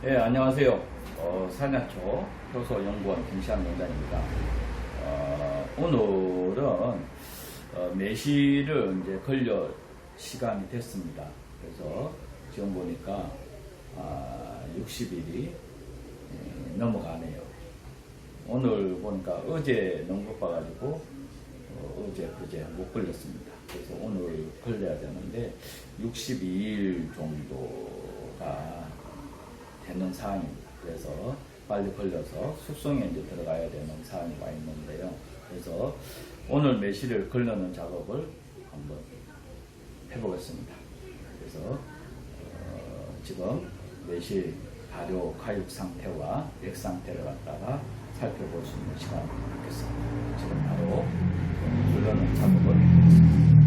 네, 안녕하세요. 어, 산야초 효소연구원 김시환 원장입니다. 어, 오늘은 어, 매실을 이제 걸려 시간이 됐습니다. 그래서 지금 보니까 아, 60일이 넘어가네요. 오늘 보니까 어제 농구 봐가지고 어, 제 그제 못 걸렸습니다. 그래서 오늘 걸려야 되는데 62일 정도가 되는 사항입니다. 그래서 빨리 걸려서 숙성에 이제 들어가야 되는 사항이 와 있는데요. 그래서 오늘 매실을 걸르는 작업을 한번 해보겠습니다. 그래서 어, 지금 매실 발효 가육 상태와 액 상태를 갖다가 살펴볼 수 있는 시간을 갖겠습니다. 지금 바로 걸르는 작업을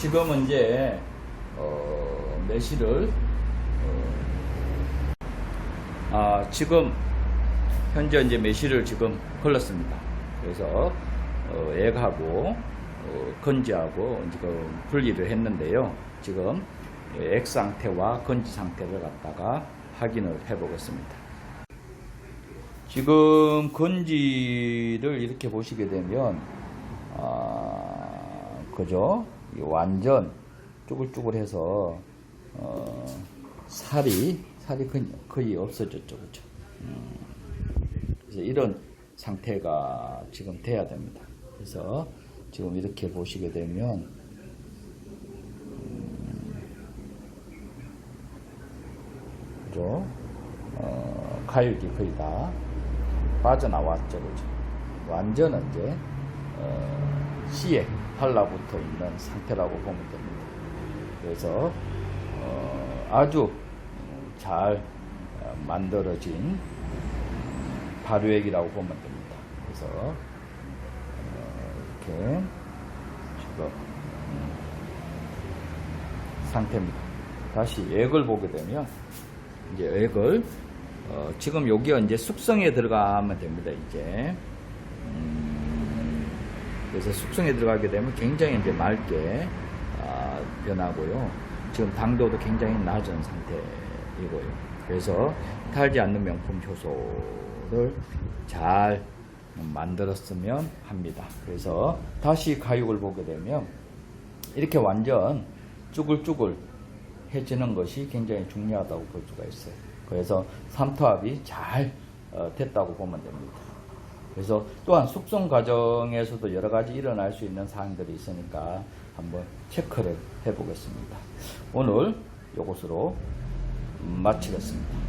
지금은 이제 어, 매실을 어, 아, 지금 현재 이제 매실을 지금 걸렀습니다. 그래서 어, 액하고 어, 건지하고 지금 분리를 했는데요. 지금 액 상태와 건지 상태를 갖다가 확인을 해보겠습니다. 지금 건지를 이렇게 보시게 되면 아, 그죠? 이 완전 쭈글쭈글해서 어, 살이 살이 거의, 거의 없어졌죠, 그렇죠? 음, 그래서 이런 상태가 지금 돼야 됩니다. 그래서 지금 이렇게 보시게 되면 음, 그죠? 어, 가육이 거의 다 빠져나왔죠, 그죠? 완전은 이제 어, 씨에 달라붙어 있는 상태라고 보면 됩니다. 그래서 어, 아주 잘 어, 만들어진 발효액이라고 보면 됩니다. 그래서 어, 이렇게 지금 음, 상태입니다. 다시 액을 보게 되면 이제 액을 어, 지금 여기가 이제 숙성에 들어가면 됩니다. 이제 음, 그래서 숙성에 들어가게 되면 굉장히 이제 맑게 아, 변하고요. 지금 당도도 굉장히 낮은 상태이고요. 그래서 탈지 않는 명품 효소를 잘 만들었으면 합니다. 그래서 다시 가육을 보게 되면 이렇게 완전 쭈글쭈글 해지는 것이 굉장히 중요하다고 볼 수가 있어요. 그래서 삼투압이 잘 어, 됐다고 보면 됩니다. 그래서 또한 숙성 과정에서도 여러 가지 일어날 수 있는 사항들이 있으니까 한번 체크를 해보겠습니다. 오늘 이것으로 마치겠습니다.